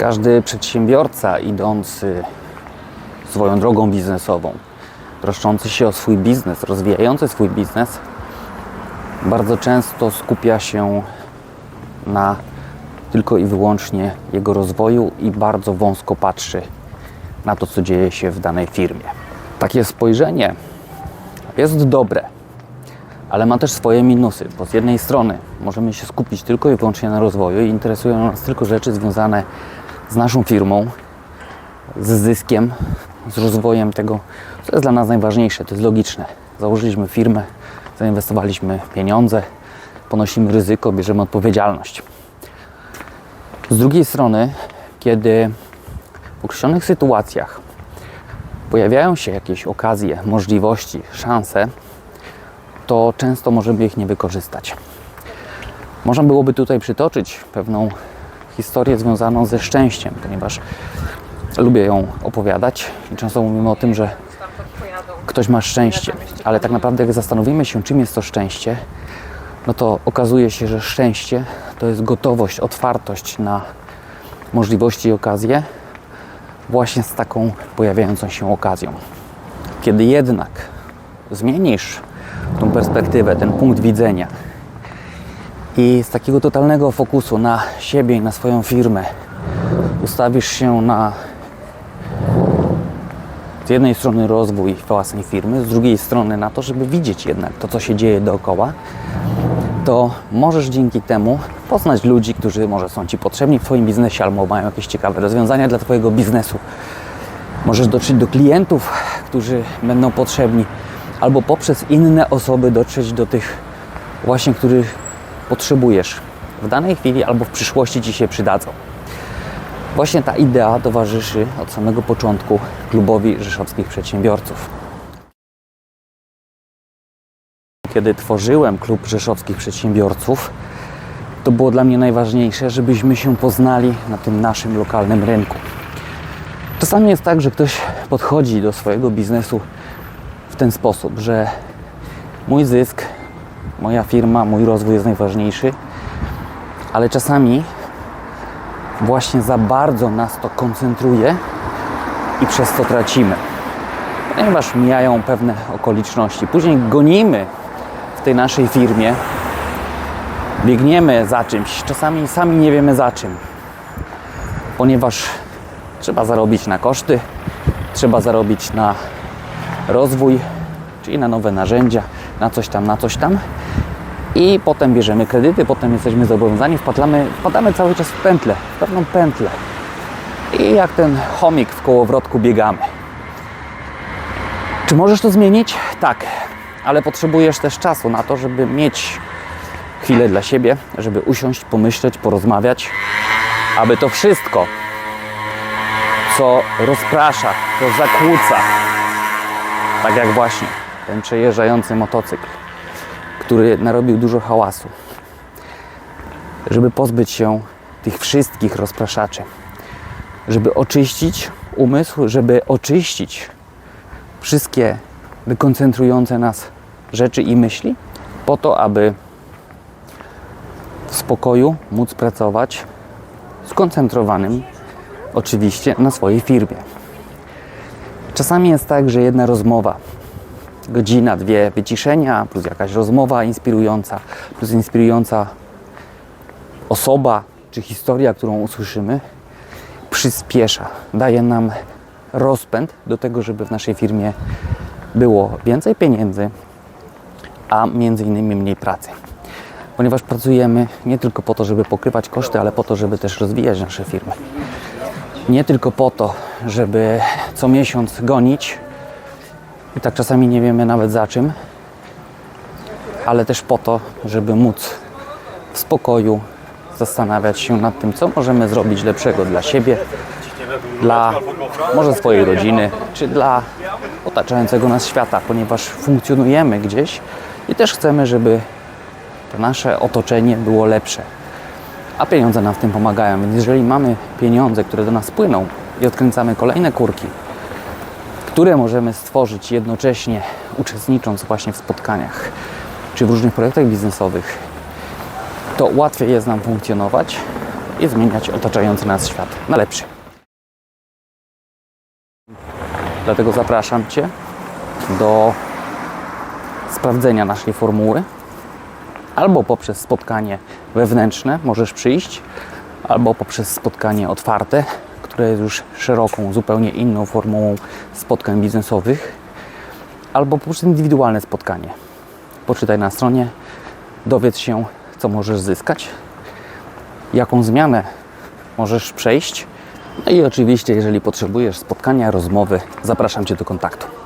Każdy przedsiębiorca idący swoją drogą biznesową, troszczący się o swój biznes, rozwijający swój biznes, bardzo często skupia się na tylko i wyłącznie jego rozwoju i bardzo wąsko patrzy na to, co dzieje się w danej firmie. Takie spojrzenie jest dobre, ale ma też swoje minusy, bo z jednej strony możemy się skupić tylko i wyłącznie na rozwoju i interesują nas tylko rzeczy związane z naszą firmą, z zyskiem, z rozwojem tego, co jest dla nas najważniejsze, to jest logiczne. Założyliśmy firmę, zainwestowaliśmy pieniądze, ponosimy ryzyko, bierzemy odpowiedzialność. Z drugiej strony, kiedy w określonych sytuacjach pojawiają się jakieś okazje, możliwości, szanse, to często możemy ich nie wykorzystać. Można byłoby tutaj przytoczyć pewną historię związaną ze szczęściem, ponieważ lubię ją opowiadać i często mówimy o tym, że ktoś ma szczęście, ale tak naprawdę jak zastanowimy się, czym jest to szczęście, no to okazuje się, że szczęście to jest gotowość, otwartość na możliwości i okazje właśnie z taką pojawiającą się okazją. Kiedy jednak zmienisz tą perspektywę, ten punkt widzenia i z takiego totalnego fokusu na siebie i na swoją firmę ustawisz się na z jednej strony rozwój własnej firmy, z drugiej strony na to, żeby widzieć jednak to, co się dzieje dookoła, to możesz dzięki temu poznać ludzi, którzy może są Ci potrzebni w Twoim biznesie albo mają jakieś ciekawe rozwiązania dla Twojego biznesu. Możesz dotrzeć do klientów, którzy będą potrzebni, albo poprzez inne osoby dotrzeć do tych właśnie, których potrzebujesz w danej chwili albo w przyszłości Ci się przydadzą. Właśnie ta idea towarzyszy od samego początku klubowi rzeszowskich przedsiębiorców. Kiedy tworzyłem klub rzeszowskich przedsiębiorców, to było dla mnie najważniejsze, żebyśmy się poznali na tym naszym lokalnym rynku. Czasami jest tak, że ktoś podchodzi do swojego biznesu w ten sposób, że mój zysk, moja firma, mój rozwój jest najważniejszy, ale czasami właśnie za bardzo nas to koncentruje i przez to tracimy. Ponieważ mijają pewne okoliczności. Później gonimy w tej naszej firmie, biegniemy za czymś, czasami sami nie wiemy za czym, ponieważ trzeba zarobić na koszty, trzeba zarobić na rozwój, czyli na nowe narzędzia, na coś tam, na coś tam. I potem bierzemy kredyty, potem jesteśmy zobowiązani, wpadamy, wpadamy cały czas w pętlę, w pewną pętlę. I jak ten chomik w kołowrotku biegamy. Czy możesz to zmienić? Tak, ale potrzebujesz też czasu na to, żeby mieć chwilę dla siebie, żeby usiąść, pomyśleć, porozmawiać, aby to wszystko, co rozprasza, co zakłóca, tak jak właśnie ten przejeżdżający motocykl, który narobił dużo hałasu, żeby pozbyć się tych wszystkich rozpraszaczy, żeby oczyścić umysł, żeby oczyścić wszystkie dekoncentrujące nas rzeczy i myśli, po to, aby w spokoju móc pracować skoncentrowanym oczywiście na swojej firmie. Czasami jest tak, że jedna rozmowa, godzina, dwie wyciszenia, plus jakaś rozmowa inspirująca, plus inspirująca osoba czy historia, którą usłyszymy, przyspiesza, daje nam rozpęd do tego, żeby w naszej firmie było więcej pieniędzy, a między innymi mniej pracy. Ponieważ pracujemy nie tylko po to, żeby pokrywać koszty, ale po to, żeby też rozwijać nasze firmy. Nie tylko po to, żeby co miesiąc gonić i tak czasami nie wiemy nawet za czym, ale też po to, żeby móc w spokoju zastanawiać się nad tym, co możemy zrobić lepszego dla siebie, dla może swojej rodziny, czy dla otaczającego nas świata, ponieważ funkcjonujemy gdzieś i też chcemy, żeby to nasze otoczenie było lepsze. A pieniądze nam w tym pomagają, więc jeżeli mamy pieniądze, które do nas płyną i odkręcamy kolejne kurki, które możemy stworzyć jednocześnie uczestnicząc właśnie w spotkaniach czy w różnych projektach biznesowych, to łatwiej jest nam funkcjonować i zmieniać otaczający nas świat na lepszy. Dlatego zapraszam Cię do sprawdzenia naszej formuły. Albo poprzez spotkanie wewnętrzne możesz przyjść, albo poprzez spotkanie otwarte, które jest już szeroką, zupełnie inną formułą spotkań biznesowych, albo poprzez indywidualne spotkanie. Poczytaj na stronie, dowiedz się, co możesz zyskać, jaką zmianę możesz przejść. No i oczywiście, jeżeli potrzebujesz spotkania, rozmowy, zapraszam Cię do kontaktu.